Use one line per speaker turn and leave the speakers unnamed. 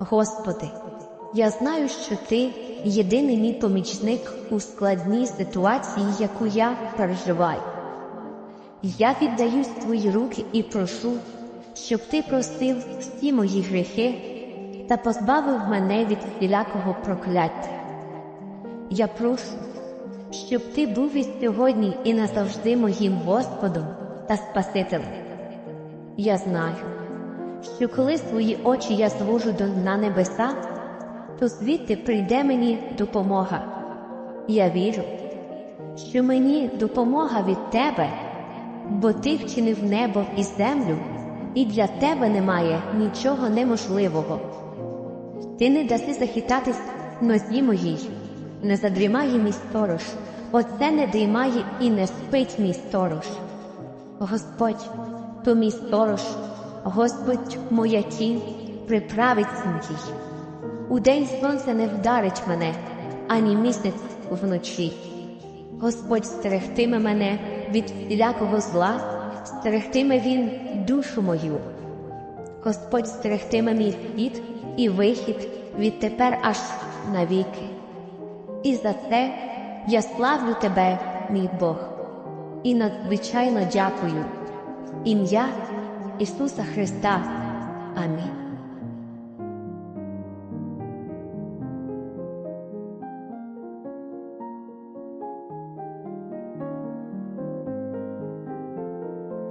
Господи, я знаю, що Ти єдиний мій помічник у складній ситуації, яку я переживаю. Я віддаюсь Твої руки і прошу, щоб Ти простив всі мої гріхи та позбавив мене від всілякого прокляття. Я прошу, щоб Ти був і сьогодні і назавжди моїм Господом та Спасителем. Я знаю, що коли свої очі я звожу на небеса, то звідти прийде мені допомога. Я вірю, що мені допомога від тебе, бо ти вчинив небо і землю, і для тебе немає нічого неможливого. Ти не даси захитатись нозі моїй, не задрімає мій сторож, оце не дрімає і не спить мій сторож. Господь, то мій сторож, Господь моя тінь приправиться моїй. Удень сонце не вдарить мене, ані місяць вночі. Господь стерегтиме мене від всілякого зла, стерегтиме Він душу мою. Господь стерегтиме мій вхід і вихід відтепер аж навіки. І за це я славлю тебе, мій Бог, і надзвичайно дякую. Ім'я Jesús Amén.